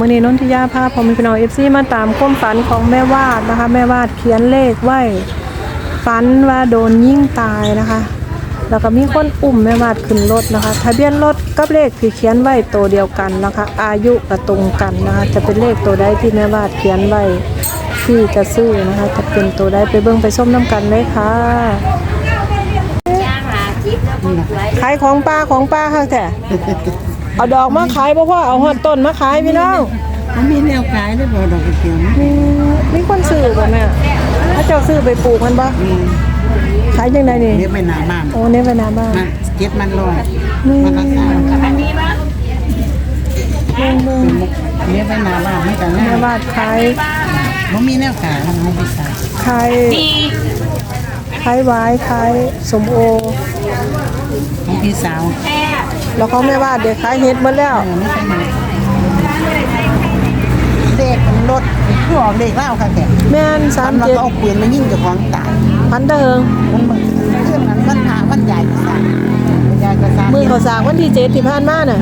มื่อนี้นนทิยาพาพอมีพี่น้องเอฟซีมาตามความฝันของแม่วาดนะคะ แม่วาดเขียนเลขไว้ฝันว่าโดนยิ่งตายนะคะ แล้วก็มีคนอุ้มแม่วาดขึ้นรถนะคะ ทะเบียนรถกับเลขที่เขียนไว้ตัวเดียวกันนะคะ อายุก็ตรงกันนะคะ จะเป็นเลขตัวใดที่แม่วาดเขียนไว้ที่จะซื้อนะคะ จะเป็นตัวใดไปเบิ่งไปส้มน้ำกันเลยค่ะขายของป้าของป้าค่ะแต่ เอาดอกมาขายเพราะว่าเอาหอดต้นมาขายพี่น้องมันมีแนวขายด้วยบ่ดอกกระเทียมมีมีคนซื้อบ่แม่ถ้าเจ้าซื้อไปปลูกมันบ่อืมขายยังไงนี่เรียกไม่นาบ้านโอ้เนี่ยไปนาบ้านมาเจ็ดมันลอยนี่มันราคาเบิ่งเบิ่งเรียกไม่นาบ้านไม่กันแม่นะบาดขายมันมีแนวขายมันไม่ได้ขายขายขายหวายขายสมโอของพี่สาว แล้วของแม่บาดเดี๋ยวขายเฮ็ดหมดแล้วเออไม่ใช่มาเด็กมันรถคือออกเด็กเล่าค่ะแกแม่นตอนเรา37เอาปืนมายิงเจ้าของตายพันเดิงมันมันเรื่องนั้นมันหามันใหญ่กระซ่าใหญ่กระซ่ามือเขาสร้ากวันที่7ที่ผ่านมาน่ะ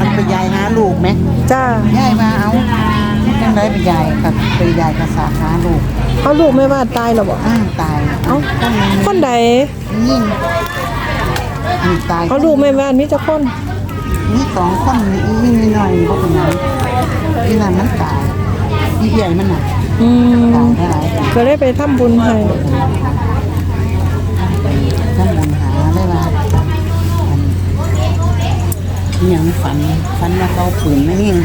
มันไปใหญ่หาลูกไหมจ้าใหญ่มาเอาจังไรไปใหญ่กับไปใหญ่กระซ่าหาลูกเอาลูกแม่บาดตายแล้วบ่อ้างตาย เอ้าคนใดยิ่ง มีตายเอาลูกแม่บาดมีจักคนมีสองคนยิ่งนิดหน่อยพวกนั้นที่นั่นมันตายที่ใหญ่มันหนักอืมตายได้หลายปีก็เลยไปทำบุญให้ท่านบุญหาได้ว่าอันอหย่างฝันฝันว่าเขาปืนไม่ยิ่ง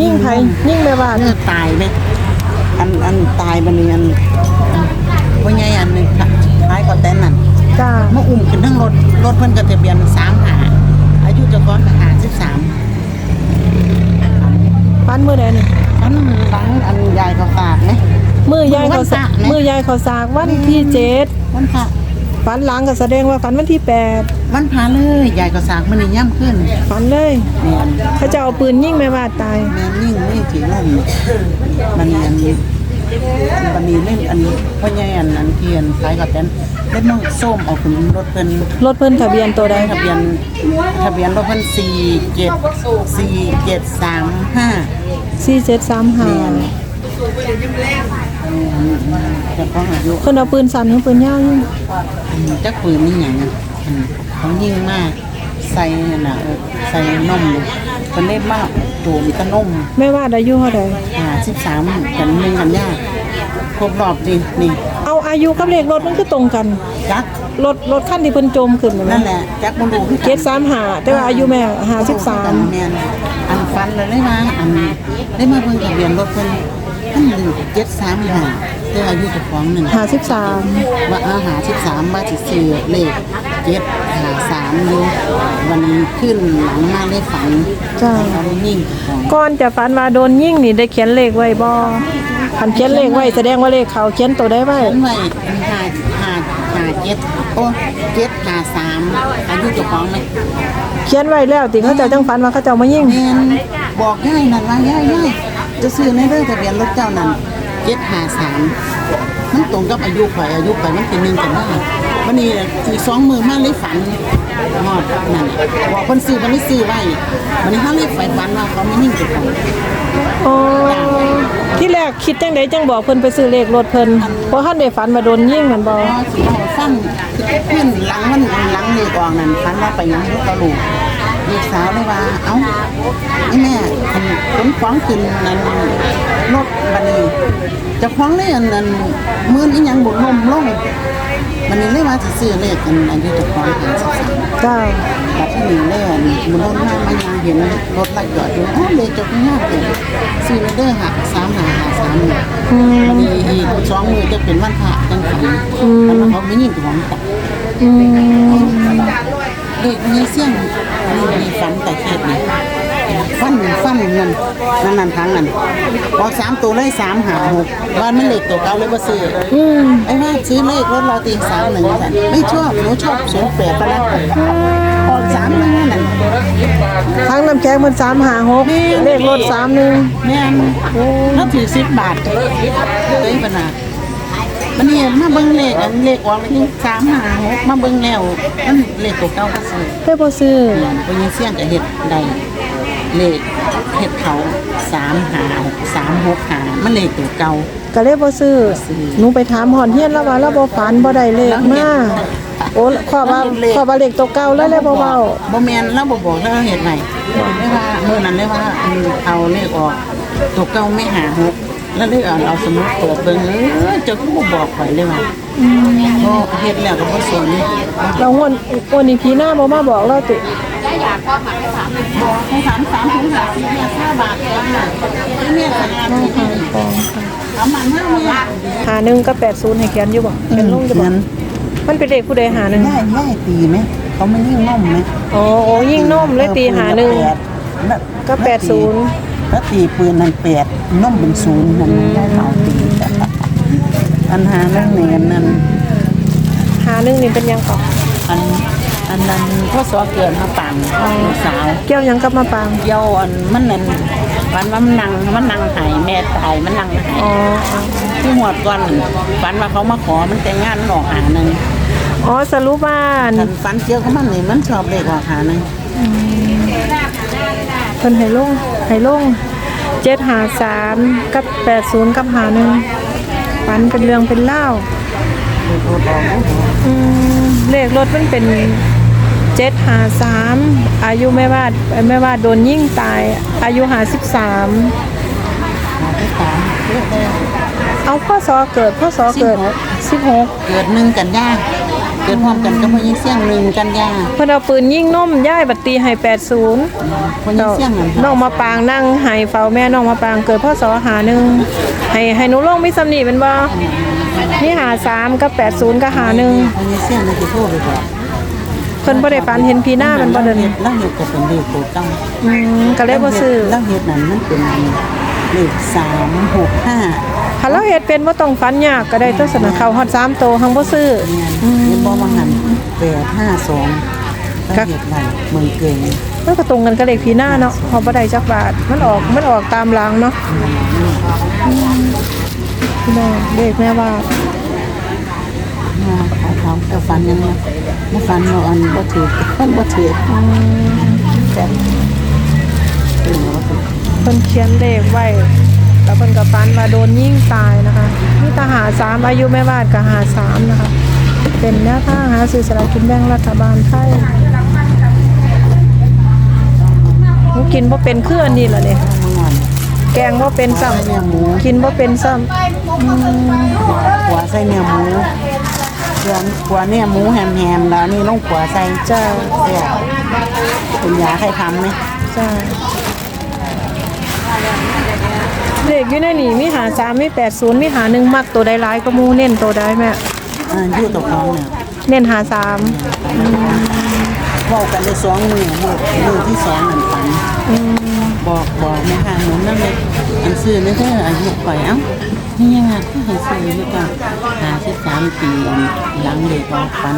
ยิ่งไผยิ่งแม่บาดเนื้อตายไหมอันอันตายบันนี้อันว่าไงอันหนึงค่ะท้ายก็แต่นั่น จ้ามาอุ้มขึ้นทั้งรถ รถเพิ่นก็ทะเบียนสามหาอายุเจะก้อนก็หาสิบสามฟันมื้อใดนี่อันหลังอันยายเขาฝากไหมมือยายเขาสากวันพระนะมือยายเขาสากวันที่เจ็ดวันพระฝันหลังก็แสดงว่าฝันวันที่แปดวันพระเลยยายเขาสากมันนี่ย่ำขึ้นฝันเลยแม่นเขาจะเอาปืนยิงแม่บาดตายแม่นยิ่งไม่ถือลมมันนี่อัน บันนี้เล่นอันนี้พ่อใหญ่อันอันเทียนคล้ายกับแตนเล่นน้องส้มเอาขึ้นรถเพิ่นรถเพิ่นทะเบียนตัวใดทะเบียนทะเบียนรถเพิ่นสี่เจ็ดสี่เจ็ดสามห้าสี่เจ็ดสามห้าจะพ้องอายุเพิ่นเอาปืนสั่นหรือปืนยาวยิงจักปืนนี่หยังเขายิ่งมากใส่น่ะใส่นม เป็นเล่มากโจมกระนมแม่วาดอายุเท่าใดอ่าสิบสามกันหนึ่งกันยากครบรอบดินี่เอาอายุกับเลขรถมันคือตรงกันจักรถรถคันที่เพิ่นจมขึ้นนั่นแหละจักบอลูคือกันเจ็ดสามห้าแต่ว่าอายุแม่ห้าสิบสามแม่นอันฟันเลยได้มาอันได้มาเพิ่งทะเบียนรถเพิ่น อันหนึ่งเจ็ดสามห้าแต่อายุเจะฟ้าของหนึ่งห้าสิบสามว่าอาหาสิบสามว่าสิซื้อเลขเจ็ดหาสามอยู่วันนี้ขึ้นหลังมาได้ฝันจ้าเราได้ยิ่งของก่อนจะฝันว่าโดนยิงนี่ได้เขียนเลขไว้บ่คันเขียนเลขไว้แสดงว่าเลขเขาเขียนตัวได้ไว้เขียนไว้อันหาหาหาเจ็ดโอ้เจ็ดหาสามอายุเจ้าของไหมเขียนไว้แล้วติเขาเจ้าจังฝันว่าเขาเจ้ามายิงแม่นบอกย่ายนั่นว่าย่ายย่าย จะซื้อในเรื่องทะเบียนรถเจ้านั่นเจ็ดหาสามมันตรงกับอายุข่อยอายุข่อยมันเป็นหนึ่งกันได้วันนี้อีกสองมือมาเลยฝันหอดนั่นบอกคนซื้อมันไม่ซื้อไว้วันนี้เขาเลยฝันฝันว่าเขาไม่นิ่งเจ้าของอ๋อที่แรกคิดจังไดจังบอกเพิ่นไปซื้อเลขรถเพิ่นเพราะท่านได้ฝันมาโดนยิงกันบ่พอสิเอาฟังเพื่อนหลังมันหลังเลยกองนั่นฝันว่าไปหยังลูกกระลูก ลูกสาวเลยว่า เอ้าไอ้แม่อันขนของขึ้นนั่นรถบันนี้เจะคล้าของเลยอันนั้นมื่นอีหยังบุกลมลงบันนี้เลยว่าสิซื้อเลขกันอายุเจะคล้าของหาสิบสามจ้าบัดที่นี่เลยอันมันรถมามายังเห็นรถไล่จอดอยู่อ๋อเลยจบง่ายเลยซื้อเลยเด้อหักสามหาหาสามเนี่ยอืมมันมีอีกสองมือจะเป็นวันพระจังฝันแล้วเขาไม่ยิงของตัดอืม เด็กมีเสียงอันนี้มีฝันแต่เขตนี่ฟันฟันเงินนั่นนั่นทางนั้นพอสามตัวเลยสามหาหกว่ามันเลขตัวเก่าเลยว่าซื้ออืมไอ้ว่าซื้อเลขรถเราตีสามหนึ่งสันไม่ชอบหนูชอบศูนย์แปดปะนะออกสามหนึ่งนั่นทั้งน้ำแข็งมัน356เลขรถ31แม่นแล้วถือสิบบาทเลยปะนะ มันนี่มาเบิ่งเลขอันเลขออกเลยสามหาหกมาเบิ่งแล้วมันเลขตัวเก่าก็ซื้อได้บ่ซื้อเปลี่ยนไปยังเสี่ยงกับเห็ดใดเลขเฮ็ดเขาสามหาสามหกหามันเลขตัวเก่าก็เลยบ่ซื้อซื้อหนูไปถามหอนเฮียนแล้วว่าเราบ่ฝันบ่ได้เลขมาโอ้ขอว่าขอว่าเลขตัวเก่าแล้วเลยบ่เว้าบ่แม่นเราบ่บอกเราเฮ็ดไว้เลยว่ามื้อนั้นเลยว่าอืมเอาเลขออกตัวเก่าไม่หาหก แล้วเลยเอาเอาสมุดเปิดเบิ่งเออเจ้าก็บ่บอกข่อยเลยว่าบ่เฮ็ดแล้วก็บ่สนเรางวนงวนนี้พี่หน้าบ่มาบอกเราติบอกให้ถามสามถึงหาสิเนี่ย5บาทแล้วน่ะแม่ก็งานที่ฟองค่ะถามมันห้าเนี่ยหาหนึ่งก็80ให้เขียนอยู่บ่เขียนลงอยู่บ่นั้นมันเป็นเลขผู้ใดหาหนึ่งย่ายย่ายตีไหมเขาไม่ยิ่งน่มไหมอ๋อโอ้ยิ่งนมเลยตีหาหนึ่งก็แปดศูนย์ ถ้าตีปืนนั่นแปดน่มเป็นศูนย์นั่นย่ายเขาตีอันหานั่นเนี่ยนั่นหาหนึ่งนี่เป็นยังก่อนอันอันนั้นพ่อสอเกิดมาปังลูกสาวเกี่ยวหยังกับมาปางเยาอันมันนั่นฝันว่ามันนั่งมันนั่งหายแม่ตายมันนั่งหายอ๋ออ๋อที่หวดก่อนฝันว่าเขามาขอมันแต่งงานมันออกหาหนึ่งอ๋อสรุปว่าฝันฝันเกี่ยวกับมันนี่มันชอบเลขออกหาหนึ่ง เพิ่นให้ลงให้ลงเจ็ดหาสามกับแปดศูนย์กับหาหนึ่งฝันเป็นเรื่องเป็นเล่าเลขออกอืมเลขรถมันเป็นเจ็ดหาสามอายุแม่ว่าดแม่ว่าโดนยิ่งตาย อายุหาสิบสามเอาพ่อสอเกิดพ่อสอเกิดสิบหกเกิดหนึ่งกันยา กิดพร้อมกันก็พอยิ่งเสี่ยงหนึ่งกันยาเพิ่นเอาปืนยิงนมย่ายบัตตีให้แปดศูนย์พอยิ่งเสี่ยงนั่นน้องมาปางนั่งให้เฝ้าแม่น้องมาปางเกิดพ่อสอหาหนึ่งให้ให้หนูลงมีสำนีเป็นบ่นี่หาสามกับแปดศูนย์กับหาหนึ่งพอยิ่งเสี่ยงนี่คือโทษเลยบอกเพิ่นบ่ได้ฝันเห็นพีหน้ามันบ่เดินแล้วเห็ดก็เป็นเลขตัวตั้งอืมก็เลยบ่ซื้อแล้วเห็ดนั้นมันเป็น เลขสามหกห้าคันเราเฮ็ดเป็นบ่ต้องฝันยากก็ได้ตัวสนะเขาฮอด3โตหังบ่ซื้อ เนี่ยเห็นบ่มาหันแปดห้าสองแล้วเห็ดไรเมืองเก่งมันก็ตรงกันกับเลขพีหน้าเนาะพอบ่ได้จักบาทมันออกมันออกตามหลังเนาะพี่น้องเลขแม่ว่า มาเขาเขาจะฟันยังไงมาฟันเราอันบ่ถือมันบ่ถือแต่เป็นว่าเป็น เพิ่นเขียนเลขไว้แล้วเพิ่นก็ฝันว่าโดนยิงตายนะคะมีทหารสามอายุแม่วาดก็หาสามนะคะ เป็นแนวทางหาซื้อสลากกินแบ่งรัฐบาลไทยหนูกินบ่เป็นคืออันนี้ล่ะเนี่ยเมื่อวานแกงบ่เป็นซ้เนื้อหมูำกินบ่เป็นซ้ขัวใส่เนื้อหมูเดือนขัวเนื้อหมูแฮมๆแล้วนี่ลงขัวใส่ำจ้าเสียคุณยาใครทำไหมจ้า เลขอยู่ในนี่มีหาสามมีแปดศูนย์มีหาหนึ่งมักตัวใดร้ายก็หมูเน้นตัวใดแม่อ่าอยู่ตกท้องเนี่ยเน้นหาสามเว้ากันในสองมือมือมือที่สองนั่นฝันอืมบอกบอกแม่ค่ะหนูนั่นเลยอันซื้อนี่เด้ออายุข่อยเอ้านี่ยังไงที่ให้ซื้ออายุก็หาสิบสามปีหลังเด็กว่าฝัน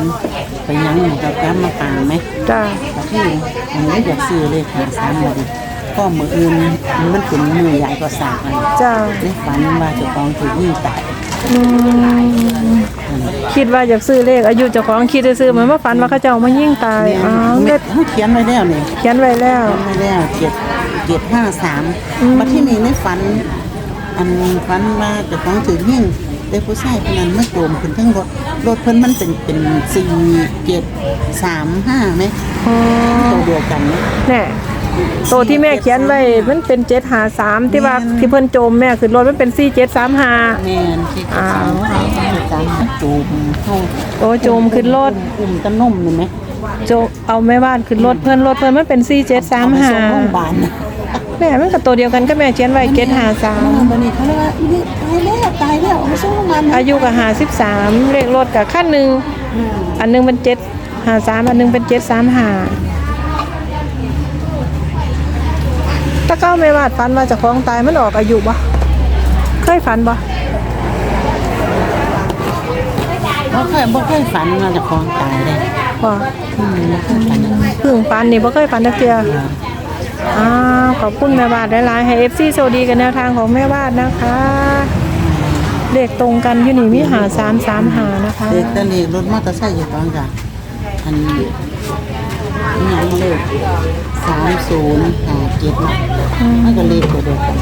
ไปยังหนูกับแก้มมาปางไหมจ้าก็คือหนูอยากซื้อเลขหาสามเล ยก็มืออื่นมันเป็นมือใหญ่ก็สากเลยจ้าในฝันว่าเจะกองถูกยิงตายอืมคิดว่าอยากซื้อเลขอายุเจ้าของคิดจะซื้อๆเหมือนว่าฝันว่าเขาเจ้ามายิ่งตายเนี่ยอ๋อเม็เม็ดดเขาเขียนไว้แล้วเนี่ยเขียนไว้แล้วเขียนไว้แล้วเจ็ดเจ็ดห้าสามมาที่นี่ในฝัน อันฝันว่าเจะกองถูกยิงแต่ผู้ชายคนนั้นมาโจมขึ้นทั้งรถรถเพิ่นมันเป็นเป็นสี่เจ็ดสามห้าไหมอ๋อตัวเดียวกันไหมแน่ โตที่แม่เขียนไว้มันเป็นเจ็ดหาสามที่ว่าที่เพิ่นโจมแม่คือรถมันเป็นสี่เจ็ดสามหาแม่นที่อ้าวสามโจมเข้าโอ้โจมขึ้นรถอุ้มตะนุ่มเลยไหมโจมเอาแม่บ้านขึ้นรถเพิ่นรถเพิ่นมันเป็นสี่เจ็ดสามหาเอไปส่งโรงพยาบาลนะแม่มันก็ตัวเดียวกันก็แม่เขียนไว้เจ็ดหาสามวันนี้เขาเรียกว่าอีนี่ตายแล้วตายแล้วเอาไปส่งโรงพยาบาลนะอายุกับหาสิบสามเลขรถกับขั้นหนึ่งอันหนึงเป็นเจ็ดหาสามอันหนึงเป็นเจ็ดสามหา ตะเก้าไม่วาดฝันว่าเจะคล้าของตายมันออกอายุบ่เคยฝันบ่บ่เคยบ่เคยฝันว่าจะคลองตายเลยบ่อืมบ่เคยฝันเพึ่งฝันนี่บ่เคยฝันจักเทื่ออ้าวขอบคุณแม่วาดหลายๆให้ FC โชคดีกันแนวทางของแม่วาดนะคะเลขตรงกันอยู่นี่มีหาสามสามหานะคะ เด็กตะเลกรถมอเตอร์ไซค์อยู่ตอนจ้ะอัน นี่ยัเลขสามศูนย์หาเจ็ดมันก็เลขตัวเดียวกัน